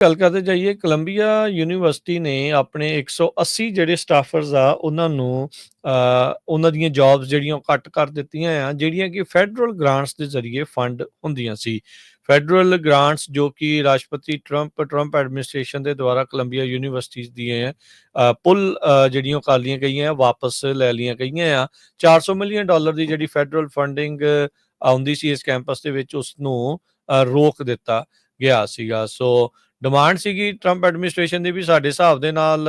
ਗੱਲ ਕਰਦੇ ਜਾਈਏ ਕੋਲੰਬੀਆ ਯੂਨੀਵਰਸਿਟੀ ਨੇ ਆਪਣੇ 180 ਜਿਹੜੇ ਸਟਾਫਰਸ ਆ ਉਹਨਾਂ ਨੂੰ ਅ, ਉਹਨਾਂ ਦੀਆਂ ਜੌਬਸ ਜਿਹੜੀਆਂ ਉਹ ਕੱਟ ਕਰ ਦਿੱਤੀਆਂ ਆ ਜਿਹੜੀਆਂ ਕਿ ਫੈਡਰਲ ਗ੍ਰਾਂਟਸ ਦੇ ਜ਼ਰੀਏ ਫੰਡ ਹੁੰਦੀਆਂ ਸੀ। ਫੈਡਰਲ ਗ੍ਰਾਂਟਸ ਜੋ ਕਿ ਰਾਸ਼ਟਰਪਤੀ ਟਰੰਪ ਟਰੰਪ ਐਡਮਿਨਿਸਟ੍ਰੇਸ਼ਨ ਦੇ ਦੁਆਰਾ ਕੋਲੰਬੀਆ ਯੂਨੀਵਰਸਿਟੀ ਦੀਆਂ ਅ, ਪੁੱਲ ਅ, ਜਿਹੜੀਆਂ ਕਾਲੀਆਂ ਗਈਆਂ ਵਾਪਸ ਲੈ ਲਈਆਂ ਗਈਆਂ ਆ। 400 ਮਿਲੀਅਨ ਡਾਲਰ ਦੀ ਜਿਹੜੀ ਫੈਡਰਲ ਫੰਡਿੰਗ ਆਉਂਦੀ ਸੀ ਇਸ ਕੈਂਪਸ ਦੇ ਵਿੱਚ ਉਸ ਨੂੰ ਰੋਕ ਦਿੱਤਾ ਗਿਆ ਸੀਗਾ। ਸੋ ਡਿਮਾਂਡ ਸੀਗੀ ਟਰੰਪ ਐਡਮਿਨਿਸਟ੍ਰੇਸ਼ਨ ਦੀ ਵੀ ਸਾਡੇ ਹਿਸਾਬ ਦੇ ਨਾਲ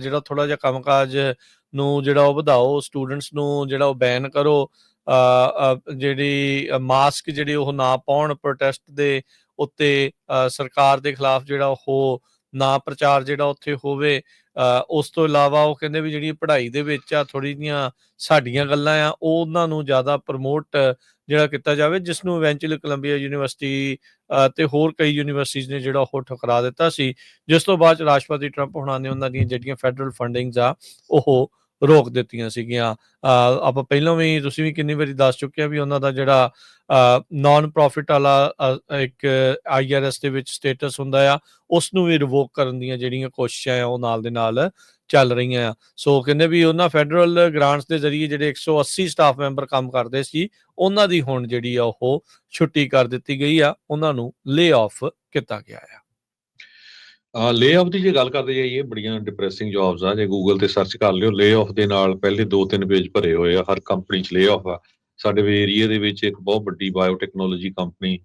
ਜਿਹੜਾ ਥੋੜਾ ਜਿਹਾ ਕੰਮਕਾਜ ਨੂੰ ਜਿਹੜਾ ਉਹ ਵਧਾਓ ਸਟੂਡੈਂਟਸ ਨੂੰ ਜਿਹੜਾ ਉਹ ਬੈਨ ਕਰੋ ਜਿਹੜੀ ਮਾਸਕ ਜਿਹੜੇ ਉਹ ਨਾ ਪਾਉਣ ਪ੍ਰੋਟੈਸਟ ਦੇ ਉੱਤੇ ਸਰਕਾਰ ਦੇ ਖਿਲਾਫ ਜਿਹੜਾ ਉਹ ਨਾ ਪ੍ਰਚਾਰ ਜਿਹੜਾ ਉੱਥੇ ਹੋਵੇ ਉਸ ਤੋਂ ਇਲਾਵਾ ਉਹ ਕਹਿੰਦੇ ਵੀ ਜਿਹੜੀ ਪੜ੍ਹਾਈ ਦੇ ਵਿੱਚ ਆ ਥੋੜੀ ਜੀਆਂ ਸਾਡੀਆਂ ਗੱਲਾਂ ਆ ਉਹ ਉਹਨਾਂ ਨੂੰ ਜ਼ਿਆਦਾ ਪ੍ਰਮੋਟ ਜਿਹੜਾ ਕੀਤਾ ਜਾਵੇ ਜਿਸ ਨੂੰ ਇਵੈਂਚੁਅਲੀ ਕੋਲੰਬੀਆ ਯੂਨੀਵਰਸਿਟੀ ਅ, ਤੇ ਹੋਰ ਕਈ ਯੂਨੀਵਰਸਿਟੀਜ਼ ਨੇ ਜਿਹੜਾ ਉਹ ਠੁਕਰਾ ਦਿੱਤਾ ਸੀ ਜਿਸ ਤੋਂ ਬਾਅਦ ਰਾਸ਼ਟਰਪਤੀ ਟਰੰਪ ਹੁਣਾਂ ਨੇ ਉਹਨਾਂ ਦੀਆਂ ਜਿਹੜੀਆਂ ਫੈਡਰਲ ਫੰਡਿੰਗਸ ਆ ਉਹ ਰੋਕ ਦਿੱਤੀਆਂ ਸੀਗੀਆਂ। ਆਪਾਂ ਪਹਿਲਾਂ ਵੀ ਤੁਸੀਂ ਵੀ ਕਿੰਨੀ ਵਾਰੀ ਦੱਸ ਚੁੱਕੇ ਆ ਵੀ ਉਹਨਾਂ ਦਾ ਜਿਹੜਾ ਨਾਨ ਪ੍ਰੋਫਿਟ ਵਾਲਾ ਅ, ਇੱਕ ਆਈਆਰਐਸ ਦੇ ਵਿੱਚ ਸਟੇਟਸ ਹੁੰਦਾ ਆ ਉਸ ਨੂੰ ਵੀ ਰਿਵੋਕ ਕਰਨ ਦੀਆਂ ਜਿਹੜੀਆਂ ਕੋਸ਼ਿਸ਼ਾਂ ਆ ਉਹ ਨਾਲ ਦੇ ਨਾਲ ਚੱਲ ਰਹੀਆਂ ਆ। ਸੋ ਕਹਿੰਦੇ ਵੀ ਉਹਨਾਂ ਫੈਡਰਲ ਗ੍ਰਾਂਟਸ ਦੇ ਜ਼ਰੀਏ ਜਿਹੜੇ 180 ਸਟਾਫ ਮੈਂਬਰ ਕੰਮ ਕਰਦੇ ਸੀ ਉਹਨਾਂ ਦੀ ਹੁਣ ਜਿਹੜੀ ਆ ਉਹ ਛੁੱਟੀ ਕਰ ਦਿੱਤੀ ਗਈ ਆ ਉਹਨਾਂ ਨੂੰ ਲੇ ਆਫ ਕੀਤਾ ਗਿਆ ਆ। ਲੇ-ਆਫ ਦੀ ਜੇ ਗੱਲ ਕਰਦੇ ਜਾਈਏ ਬੜੀਆਂ ਡਿਪਰੈਸਿੰਗ ਜੌਬਸ ਆ, ਜੇ ਗੂਗਲ ਤੇ ਸਰਚ ਕਰ ਲਿਓ ਲੇ-ਆਫ ਦੇ ਨਾਲ ਪਹਿਲੇ 2-3 ਪੇਜ ਭਰੇ ਹੋਏ ਆ, ਹਰ ਕੰਪਨੀ 'ਚ ਲੇ-ਆਫ ਆ। ਸਾਡੇ ਵੀ ਏਰੀਆ ਦੇ ਵਿੱਚ ਇੱਕ ਬਹੁਤ ਵੱਡੀ biotechnology company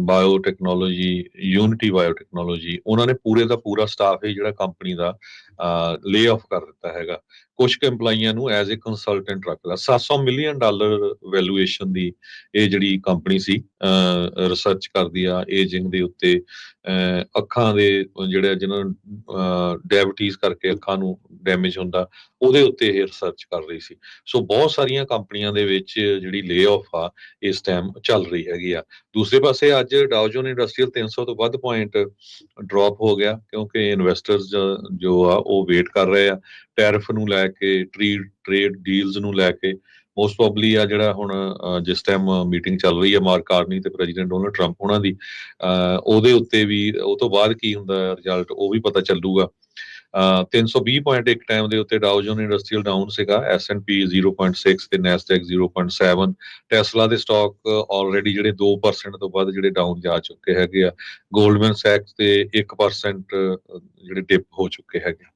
biotechnology unity biotechnology ਉਹਨਾਂ ਨੇ ਪੂਰੇ ਦਾ ਪੂਰਾ ਸਟਾਫ ਹੀ ਜਿਹੜਾ ਕੰਪਨੀ ਦਾ ਲੇ-ਆਫ ਕਰ ਦਿੱਤਾ ਹੈਗਾ। ਕੁਝ ਕੁ EMPLOYEEਆਂ ਨੂੰ ਐਜ਼ ਅ ਕੰਸਲਟੈਂਟ ਰੱਖਦਾ। 700 ਮਿਲੀਅਨ ਡਾਲਰ ਵੈਲੂਏਸ਼ਨ ਦੀ ਇਹ ਜਿਹੜੀ ਕੰਪਨੀ ਸੀ ਰਿਸਰਚ ਕਰਦੀ ਆ ਏਜਿੰਗ ਦੇ ਉੱਤੇ, ਅਹ, ਅੱਖਾਂ ਦੇ ਜਿਹੜੇ ਜਿਹਨਾਂ ਨੂੰ ਡਾਇਬੀਟੀਜ਼ ਕਰਕੇ ਅੱਖਾਂ ਨੂੰ ਡੈਮੇਜ ਹੁੰਦਾ, ਉਹਦੇ ਉੱਤੇ ਇਹ ਰਿਸਰਚ ਕਰ ਰਹੀ ਸੀ। ਸੋ ਬਹੁਤ ਸਾਰੀਆਂ ਕੰਪਨੀਆਂ ਦੇ ਵਿੱਚ ਜਿਹੜੀ ਲੇ-ਆਫ ਆ, ਇਸ ਟਾਈਮ ਚੱਲ ਰਹੀ ਹੈਗੀ ਆ। ਦੂਸਰੇ ਪਾਸੇ ਅੱਜ ਡਾਊਜਨ ਇੰਡਸਟਰੀਅਲ 300 ਤੋਂ ਵੱਧ ਪੁਆਇੰਟ ਡ੍ਰੌਪ ਹੋ ਗਿਆ ਕਿਉਂਕਿ ਇਨਵੈਸਟਰਸ ਜੋ ਆ ਉਹ ਵੇਟ ਕਰ ਰਹੇ ਆ। ਟੈਰਿਫ ਨੂੰ ਲੈ ਕੇ ਟ੍ਰੇਡ ਟ੍ਰੇਡ ਡੀਲਸ ਨੂੰ ਲੈ ਕੇ ਮੋਸਟ ਪ੍ਰੋਬਬਲੀ ਆ ਜਿਹੜਾ ਹੁਣ ਜਿਸ ਟਾਈਮ ਮੀਟਿੰਗ ਚੱਲ ਰਹੀ ਹੈ ਮਾਰਕ ਕਾਰਨੀ ਤੇ ਪ੍ਰੈਜ਼ੀਡੈਂਟ ਡੋਨਲਡ ਟਰੰਪ ਉਹਨਾਂ ਦੀ ਅ, ਉਹਦੇ ਉੱਤੇ ਵੀ ਉਹ ਤੋਂ ਬਾਅਦ ਕੀ ਹੁੰਦਾ ਰਿਜ਼ਲਟ ਉਹ ਵੀ ਪਤਾ ਚੱਲੂਗਾ। 320 ਪੁਆਇੰਟ ਇੱਕ ਟਾਈਮ ਦੇ ਉੱਤੇ ਡਾਊਜਨ ਇੰਡਸਟਰੀਅਲ ਡਾਊਨ ਸੀਗਾ S&P 0.6 ਤੇ Nasdaq 0.7 ਟੈਸਲਾ ਦੇ ਸਟਾਕ ਆਲਰੇਡੀ ਜਿਹੜੇ 2% ਤੋਂ ਵੱਧ ਜਿਹੜੇ ਡਾਊਨ ਜਾ ਚੁੱਕੇ ਹੈਗੇ ਆ 골ਡਮਨ ਸੈਕਸ ਤੇ 1% ਜਿਹੜੇ ਡਿਪ ਹੋ ਚੁੱਕੇ ਹੈਗੇ